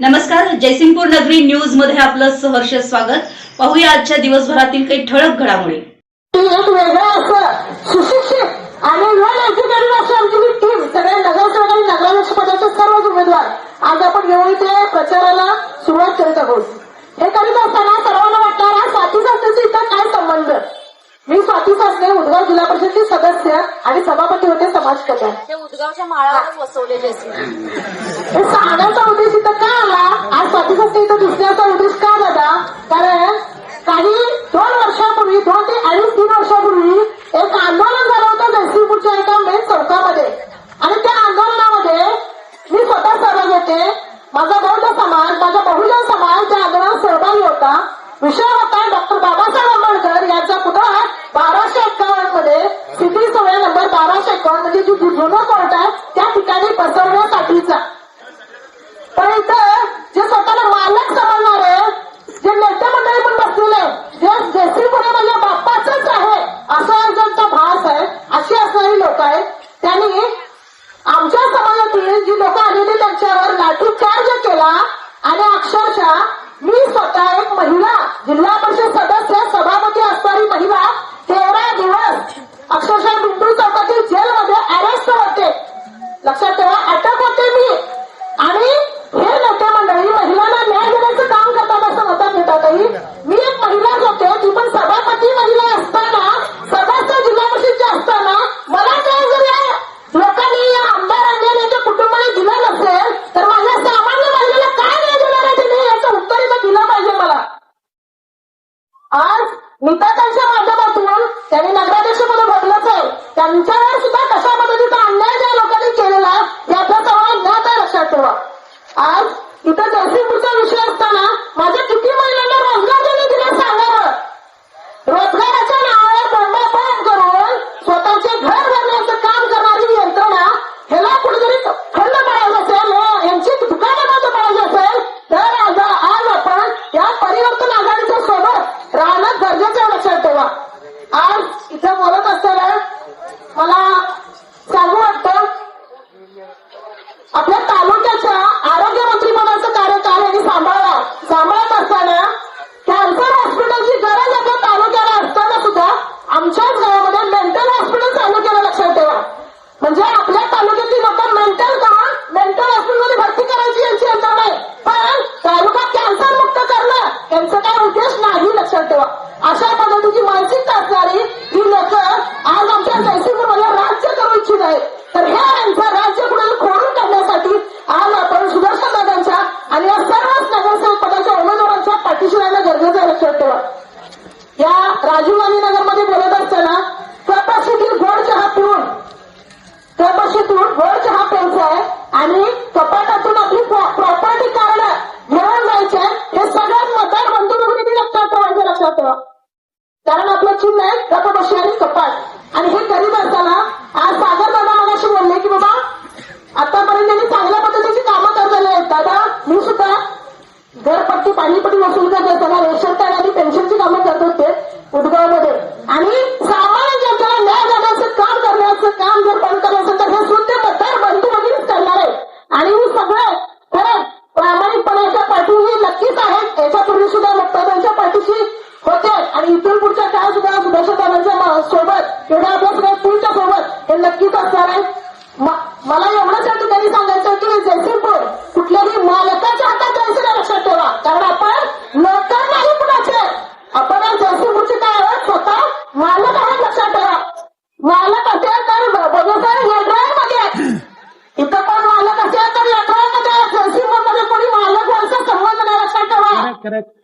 नमस्कार जयसिंगपूर नगरी न्यूजमध्ये आपलं सहर्ष स्वागत. पाहूया आजच्या दिवसभरातील काही ठळक घडामोडी. ती एक वेगळं असं सुशिक्षित आणि वेल एज्युकेटेड अशी आमची ही टीम सगळे नगरसेवक आणि नगराध्यक्ष पदाचे सर्वच उमेदवार आज आपण घेऊन इथे प्रचाराला सुरुवात करीत आहोत हे करीत असताना सर्वांना वाटणार हा स्वाती संस्थेचा इथं काय संबंध मी स्वाती सासने उदगाव जिल्हा परिषदेचे सदस्य आणि सभापती होते समाज कल्याण ते उदगावच्या माळावरच बसवलेले असते विषय होता डॉक्टर बाबासाहेब आंबेडकर यांचा पुतळा बाराशे एक्कावन्नमध्ये सिटी सोळा नंबर बाराशे एक्कावन्न म्हणजे जी जुनं कोर्ट आहे त्या ठिकाणी बसवण्यासाठीचा पण इथं जे स्वतःला मालक समजणारे जे नेते मंडळी पण बसलेले जे जयश्रीपुरे म्हणजे बाप्पाचंच आहे असा एक त्यांचा भास आहे अशी असणारी लोक आहेत त्यांनी आमच्या समाजातील जी लोक आलेली त्यांच्यावर लाठीचार्ज केला आणि अक्षरशः मी स्वतः एक महिला जिल्हा परिषद सदस्य सभापती असणारी महिला तेरा दिवस अक्षरशः बिंदू चौकातील जेलमध्ये अरेस्ट होते. लक्षात ठेवा अटक आज मितातांच्या माध्यमातून त्यांनी नगराध्यक्ष पद भरलंच आहे. त्यांच्यावर सुद्धा कशा पद्धतीचा अन्याय ज्या लोकांनी केलेला याचा सर्वांना ज्ञात आहे लक्षात ठेवा आज इथं जयसिंगपूरचा विषय असताना माझ्या किती महिलांना रोजगार त्यांनी दिला सांगावं रोजगाराच्या नावावर बोंबाबोंब करून स्वतःचे घर भरण्याचं काम करणारी यंत्रणा ह्याला कुठेतरी खंड पडायचं असेल हे यांची दुकानं बंद पडायची असेल तर आज आज आपण या परिवर्तन आघाडीच्या सोबत राहणं गरजेचं आहे लक्षात ठेवा आज इथं बोलत असताना मला सांगू वाटतं आपल्या तालुक्याच्या आरोग्य मंत्रीपदाचा कार्यकाल यांनी सांभाळला सांभाळत असताना कॅन्सर हॉस्पिटलची गरज आपल्या तालुक्याला असताना सुद्धा आमच्याच गावामध्ये मेंटल हॉस्पिटल चालू केलं लक्षात ठेवा म्हणजे आपल्या तालुक्यातील लोक मेंटल करून मेंटल हॉस्पिटलमध्ये भरती करायची यांची यंत्रणा आहे पण तालुका कॅन्सर मुक्त करणं यांचा काय उद्देश नाही लक्षात ठेवा अशा पद्धतीची मानसिकता असणारी ही लोक आज आमच्या जयसिंगपूरमध्ये आहे तर ह्या यांचा राज्य कुठे खोडून काढण्यासाठी आज आपण सुदर्शन दादांच्या आणि या सर्वच नगरसेवक पदाच्या उमेदवारांच्या पाठीशी राहणं गरजेचं आहे लक्षात ठेवा. या राजीव गांधी नगरमध्ये बोलत असताना कपाशीतील गोड चहा पिऊन कपाशीतून गोड चहा प्यायचा आहे आणि कपाट आपली प्रॉपर्टी कार्ड घेऊन जायचे हे सगळ्यात मतदार बंधू भगिनी लक्षात ठेवायचं लक्षात ठेवा कारण आपलं चिन्ह आहे कपाबशी आणि कपाट आणि हे करीत असताना आज सागर दादा मगाशी बोलले की बाबा आतापर्यंत त्यांनी चांगल्या पद्धतीची कामं करलेली आहेत दादा मी सुद्धा घरपट्टी वसूल करत असताना रेशन कार्ड आणि पेन्शनची कामं करत होते उदगावमध्ये. आणि सामान्य जनतेला न्याय देण्याचं काम करण्याचं काम जर बंद करायचं असेल तर हे सुद्धा मतदार बंधू भगिनीच करणार आहे. आणि हे सगळं खरं प्रामाणिकपणाच्या पाठीशी नक्कीच आहेत याच्यापूर्वी सुद्धा मुक्ताबाईंच्या पाठीशी होते. आणि इथून पुढच्या काळ सुद्धा सुदर्शन सोबत एवढ्या आपल्या सगळ्या टीमच्या सोबत हे नक्कीच असणार आहे म- मला एवढंच या ठिकाणी सांगायचं की जयसिंगपूर कुठल्याही मालकाच्या हातात जायचं नाही लक्षात ठेवा कारण आपण नोकर नाही कुणाचे आपण आज जयसिंगपूरचे काय आहोत स्वतः मालक आहोत लक्षात ठेवा मालक असेल तर बघा मध्ये इथं कोण मालक असेल तर लेकरांमध्ये जयसिंगपूरमध्ये कोणी मालक व्हायचा संबंध नाही लक्षात